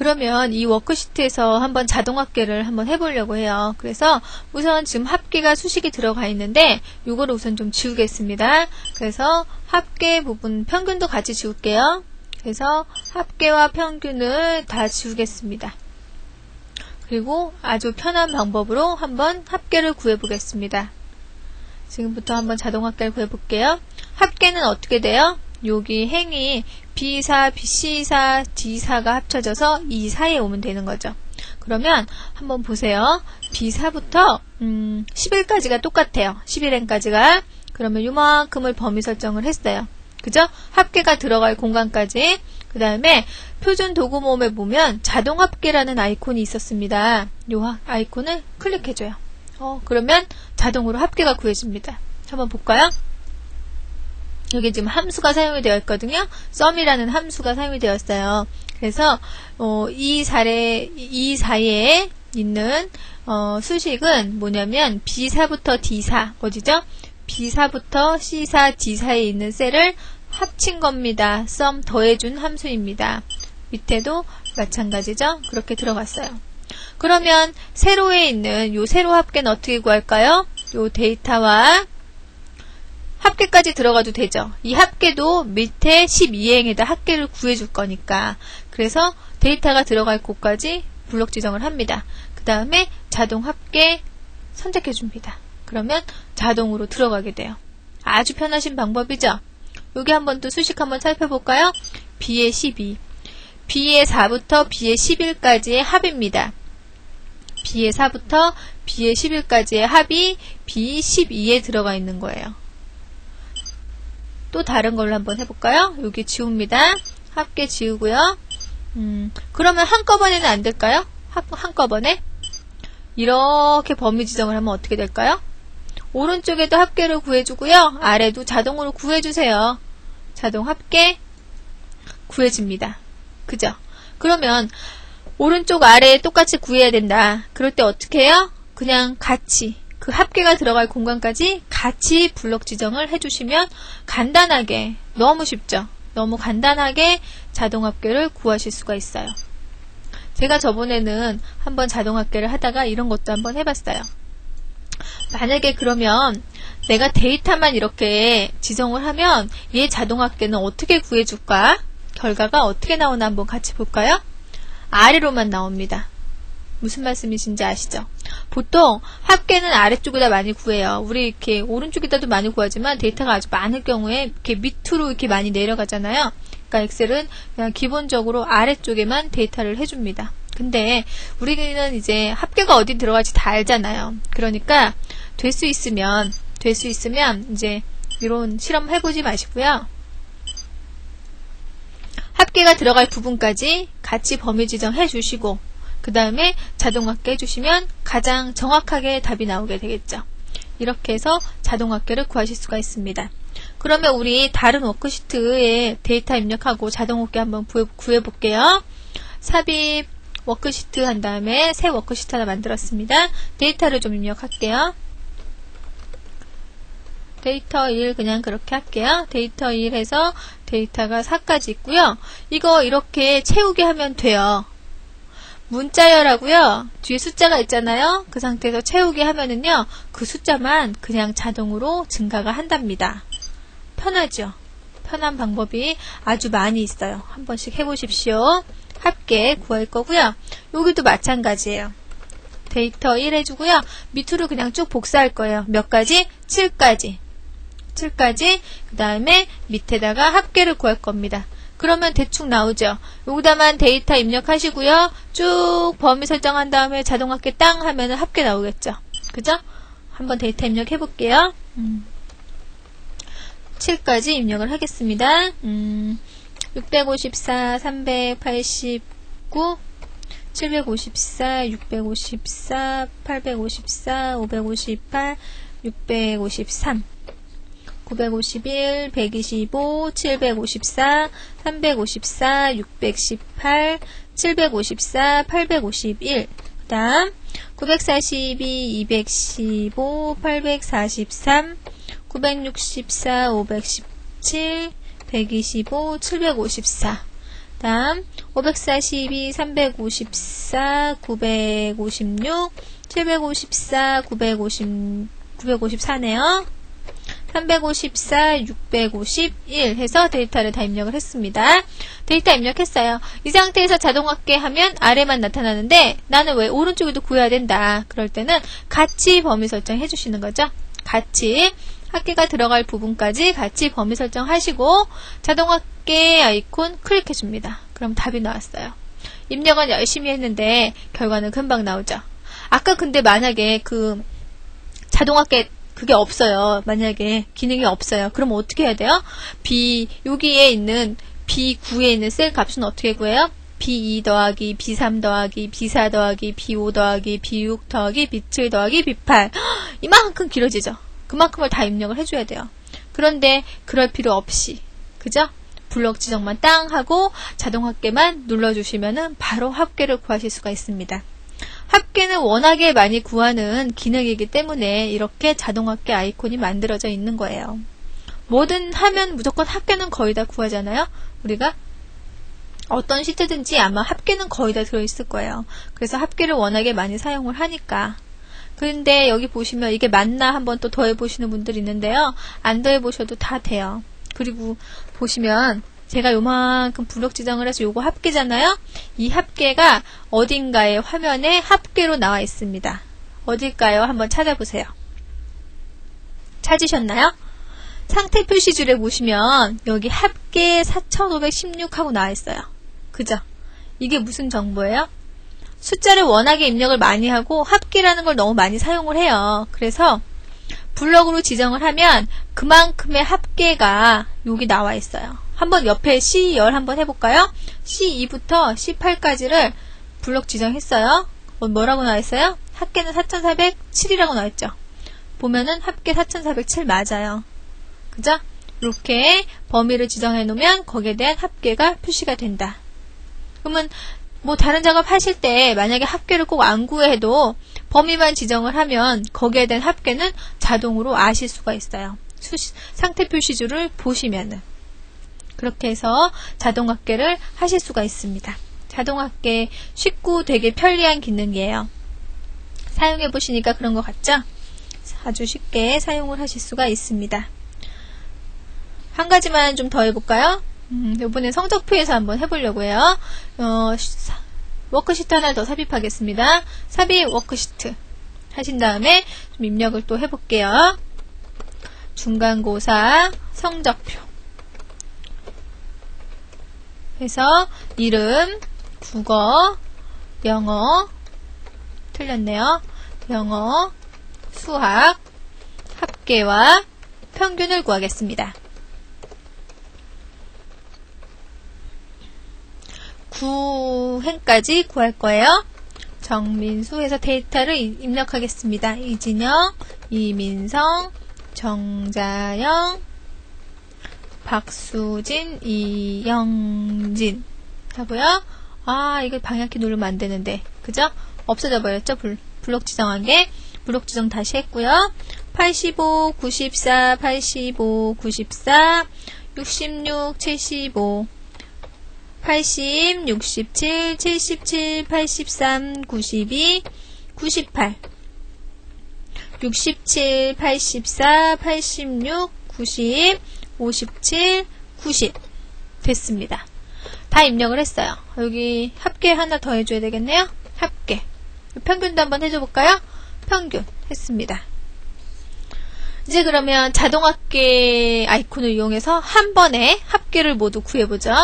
그러면 이 워크시트에서 한번 자동합계를 한번 해보려고 해요. 그래서 우선 지금 합계가 수식이 들어가 있는데 요거를 우선 좀 지우겠습니다. 그래서 합계 부분 평균도 같이 지울게요. 그래서 합계와 평균을 다 지우겠습니다. 그리고 아주 편한 방법으로 한번 합계를 구해보겠습니다. 지금부터 한번 자동합계를 구해볼게요. 합계는 어떻게 돼요? 여기 행이 B사, C사, D사가 합쳐져서 이 사이에 오면 되는 거죠. 그러면 한번 보세요. B사부터 음, 10일까지가 똑같아요. 11행까지가. 그러면 요만큼을 범위 설정을 했어요. 그죠? 합계가 들어갈 공간까지. 그 다음에 표준 도구 모음에 보면 자동 합계라는 아이콘이 있었습니다. 요 아이콘을 클릭해줘요. 어, 그러면 자동으로 합계가 구해집니다. 한번 볼까요? 여기 지금 함수가 사용이 되어 있거든요. 썸이라는 함수가 사용이 되었어요. 그래서 어, 이 사례 이 사이에 있는 어, 수식은 뭐냐면 B사부터 D사 어디죠? B사부터 C사, D사에 있는 셀을 합친 겁니다. 썸 더해준 함수입니다. 밑에도 마찬가지죠? 그렇게 들어갔어요. 그러면 세로에 있는 요 세로 합계는 어떻게 구할까요? 요 데이터와 합계까지 들어가도 되죠. 이 합계도 밑에 12행에다 합계를 구해줄 거니까. 그래서 데이터가 들어갈 곳까지 블록 지정을 합니다. 그 다음에 자동 합계 선택해 줍니다. 그러면 자동으로 들어가게 돼요. 아주 편하신 방법이죠. 여기 한번 또 수식 한번 살펴볼까요? B의 12. B의 4부터 B의 11까지의 합입니다. B의 4부터 B의 11까지의 합이 B 12에 들어가 있는 거예요. 또 다른 걸로 한번 해볼까요? 여기 지웁니다. 합계 지우고요. 음, 그러면 한꺼번에는 안 될까요? 한, 한꺼번에? 이렇게 범위 지정을 하면 어떻게 될까요? 오른쪽에도 합계를 구해주고요. 아래도 자동으로 구해주세요. 자동 합계 구해집니다. 그죠? 그러면 오른쪽 아래에 똑같이 구해야 된다. 그럴 때 어떻게 해요? 그냥 같이 그 합계가 들어갈 공간까지 같이 블록 지정을 해주시면 간단하게 너무 쉽죠. 너무 간단하게 자동 합계를 구하실 수가 있어요. 제가 저번에는 한번 자동 합계를 하다가 이런 것도 한번 해봤어요. 만약에 그러면 내가 데이터만 이렇게 지정을 하면 얘 자동 합계는 어떻게 구해줄까? 결과가 어떻게 나오나 한번 같이 볼까요? 아래로만 나옵니다. 무슨 말씀이신지 아시죠? 보통 합계는 아래쪽에다 많이 구해요. 우리 이렇게 오른쪽에다도 많이 구하지만 데이터가 아주 많을 경우에 이렇게 밑으로 이렇게 많이 내려가잖아요. 그러니까 엑셀은 그냥 기본적으로 아래쪽에만 데이터를 해줍니다. 근데 우리는 이제 합계가 어디 들어갈지 다 알잖아요. 그러니까 될 수 있으면 될 수 있으면 이제 이런 실험 해보지 마시고요. 합계가 들어갈 부분까지 같이 범위 지정해 주시고 그 다음에 자동합계 해주시면 가장 정확하게 답이 나오게 되겠죠. 이렇게 해서 자동합계를 구하실 수가 있습니다. 그러면 우리 다른 워크시트에 데이터 입력하고 자동합계 한번 구해 볼게요. 삽입 워크시트 한 다음에 새 워크시트 하나 만들었습니다. 데이터를 좀 입력할게요. 데이터 1 그냥 그렇게 할게요. 데이터 1 해서 데이터가 4까지 있고요. 이거 이렇게 채우게 하면 돼요. 문자열하고요. 뒤에 숫자가 있잖아요. 그 상태에서 채우기 하면은요. 그 숫자만 그냥 자동으로 증가가 한답니다. 편하죠? 편한 방법이 아주 많이 있어요. 한 번씩 해보십시오. 합계 구할 거고요. 여기도 마찬가지예요. 데이터 1 해주고요. 밑으로 그냥 쭉 복사할 거예요. 몇 가지? 7가지. 7가지. 그 다음에 밑에다가 합계를 구할 겁니다. 그러면 대충 나오죠. 여기다만 데이터 입력하시고요. 쭉 범위 설정한 다음에 자동 합계 땅 하면 합계 나오겠죠. 그죠? 한번 데이터 입력해 볼게요. 음. 7까지 입력을 하겠습니다. 음, 654, 389, 754, 654, 854, 558, 653 951, 125, 754, 354, 618, 754, 851. 그 다음 942, 215, 843, 964, 517, 125, 754. 다음 542, 354, 956, 754, 950, 954네요. 354, 651 해서 데이터를 다 입력을 했습니다. 데이터 입력했어요. 이 상태에서 자동 합계 하면 아래만 나타나는데 나는 왜 오른쪽에도 구해야 된다. 그럴 때는 같이 범위 설정해 주시는 거죠. 같이 합계가 들어갈 부분까지 같이 범위 설정하시고 자동 합계 아이콘 클릭해 줍니다. 그럼 답이 나왔어요. 입력은 열심히 했는데 결과는 금방 나오죠. 아까 근데 만약에 그 자동 합계 그게 없어요. 만약에 기능이 없어요. 그럼 어떻게 해야 돼요? B 여기에 있는 B9에 있는 셀 값은 어떻게 구해요? B2 더하기 B3 더하기 B4 더하기 B5 더하기 B6 더하기 B7 더하기 B8 이만큼 길어지죠. 그만큼을 다 입력을 해줘야 돼요. 그런데 그럴 필요 없이 그죠? 블록 지정만 땅 하고 자동 합계만 눌러주시면은 바로 합계를 구하실 수가 있습니다. 합계는 워낙에 많이 구하는 기능이기 때문에 이렇게 자동 합계 아이콘이 만들어져 있는 거예요. 뭐든 하면 무조건 합계는 거의 다 구하잖아요. 우리가 어떤 시트든지 아마 합계는 거의 다 들어있을 거예요. 그래서 합계를 워낙에 많이 사용을 하니까. 그런데 여기 보시면 이게 맞나 한번 또 더해보시는 분들이 있는데요. 안 더해보셔도 다 돼요. 그리고 보시면 제가 요만큼 블록 지정을 해서 요거 합계잖아요. 이 합계가 어딘가에 화면에 합계로 나와 있습니다. 어딜까요? 한번 찾아보세요. 찾으셨나요? 상태 표시줄에 보시면 여기 합계 4516 하고 나와 있어요. 그죠? 이게 무슨 정보예요? 숫자를 워낙에 입력을 많이 하고 합계라는 걸 너무 많이 사용을 해요. 그래서 블럭으로 지정을 하면 그만큼의 합계가 여기 나와 있어요. 한번 옆에 C10 한번 해볼까요? C2부터 C8까지를 블럭 지정했어요. 어, 뭐라고 나와 있어요? 합계는 4407이라고 나와 있죠. 보면은 합계 4407 맞아요. 그죠? 이렇게 범위를 지정해 놓으면 거기에 대한 합계가 표시가 된다. 그러면 뭐 다른 작업 하실 때 만약에 합계를 꼭 안 구해도 범위만 지정을 하면 거기에 대한 합계는 자동으로 아실 수가 있어요. 수시, 상태 표시줄을 보시면은 그렇게 해서 자동 합계를 하실 수가 있습니다. 자동 합계 쉽고 되게 편리한 기능이에요. 사용해 보시니까 그런 것 같죠? 아주 쉽게 사용을 하실 수가 있습니다. 한 가지만 좀 더 해볼까요? 음, 이번에 성적표에서 한번 해보려고 해요. 어, 사- 워크시트 하나 더 삽입하겠습니다. 삽입 워크시트 하신 다음에 좀 입력을 또 해볼게요. 중간고사 성적표 해서 이름, 국어, 영어 틀렸네요. 영어, 수학, 합계와 평균을 구하겠습니다. 9행까지 구할 거예요. 정민수에서 데이터를 이- 입력하겠습니다. 이진영, 이민성, 정자영, 박수진, 이영진 하고요. 아, 이거 방향키 누르면 안 되는데. 그죠? 없어져 버렸죠? 블, 블록 지정한 게. 블록 지정 다시 했고요. 85, 94, 85, 94, 66, 75, 80, 67, 77, 83, 92, 98, 67, 84, 86, 90, 57, 90 됐습니다. 다 입력을 했어요. 여기 합계 하나 더 해줘야 되겠네요. 합계. 평균도 한번 해줘 볼까요? 평균 했습니다. 이제 그러면 자동 합계 아이콘을 이용해서 한 번에 합계를 모두 구해보죠.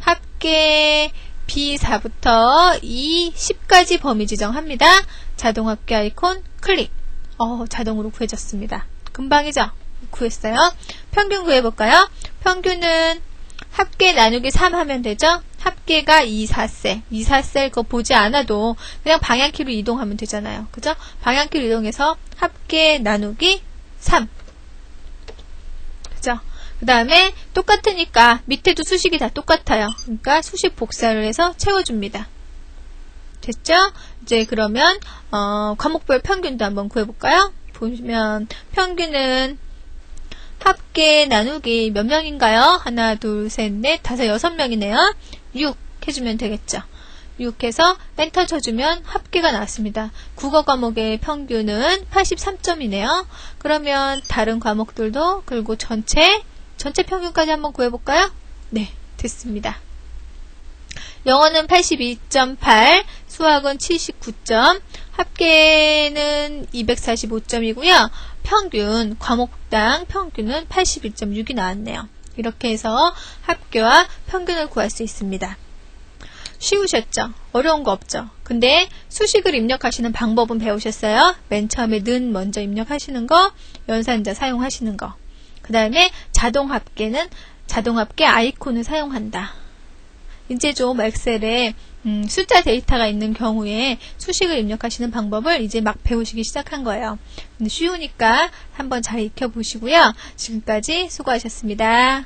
합계 B4부터 E 10까지 범위 지정합니다. 자동 합계 아이콘 클릭. 어, 자동으로 구해졌습니다. 금방이죠? 구했어요. 평균 구해볼까요? 평균은 합계 나누기 3 하면 되죠? 합계가 2, 4셀. 2, 4셀 그거 보지 않아도 그냥 방향키로 이동하면 되잖아요. 그죠? 방향키로 이동해서 합계 나누기 3. 그죠? 그 다음에 똑같으니까 밑에도 수식이 다 똑같아요. 그러니까 수식 복사를 해서 채워줍니다. 됐죠? 이제 그러면 어, 과목별 평균도 한번 구해볼까요? 보시면 평균은 합계 나누기 몇 명인가요? 하나, 둘, 셋, 넷, 다섯, 여섯 명이네요. 6 해주면 되겠죠. 6 해서 엔터 쳐주면 합계가 나왔습니다. 국어 과목의 평균은 83점이네요. 그러면 다른 과목들도 그리고 전체 전체 평균까지 한번 구해볼까요? 네, 됐습니다. 영어는 82.8, 수학은 79점, 합계는 245점이고요. 평균, 과목당 평균은 81.6이 나왔네요. 이렇게 해서 합계와 평균을 구할 수 있습니다. 쉬우셨죠? 어려운 거 없죠? 근데 수식을 입력하시는 방법은 배우셨어요? 맨 처음에 는 먼저 입력하시는 거, 연산자 사용하시는 거. 그 다음에 자동 합계는 자동 합계 아이콘을 사용한다. 이제 좀 엑셀에 음, 숫자 데이터가 있는 경우에 수식을 입력하시는 방법을 이제 막 배우시기 시작한 거예요. 쉬우니까 한번 잘 익혀보시고요. 지금까지 수고하셨습니다.